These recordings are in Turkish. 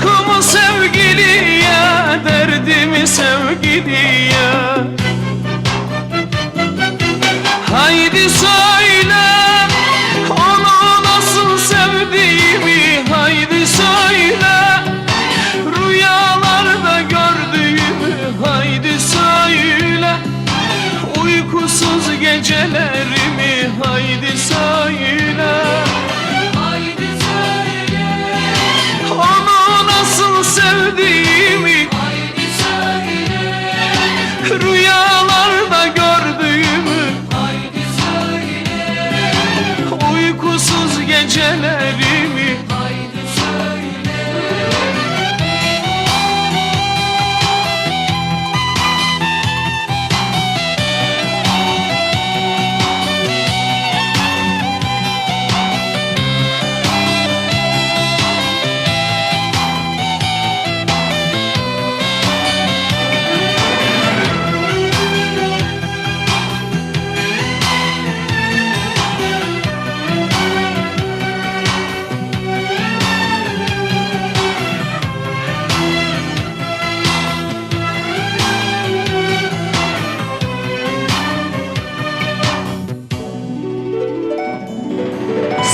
Aşkımı sevgiliye, derdimi sevgiliye. Haydi söyle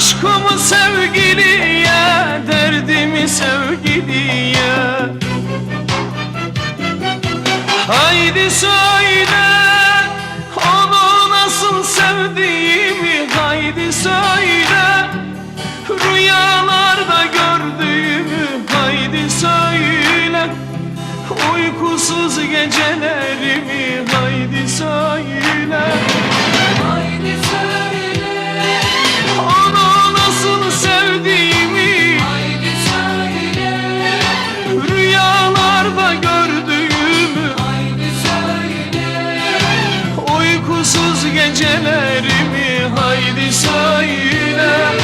Aşkımı sevgiliye Derdimi sevgiliye. Haydi söyle Onu nasıl sevdiğimi Haydi söyle. Rüyalarda gördüğümü Haydi söyle. Uykusuz gecelerimi haydi söyle uykusuz gecelerimi haydi söyle.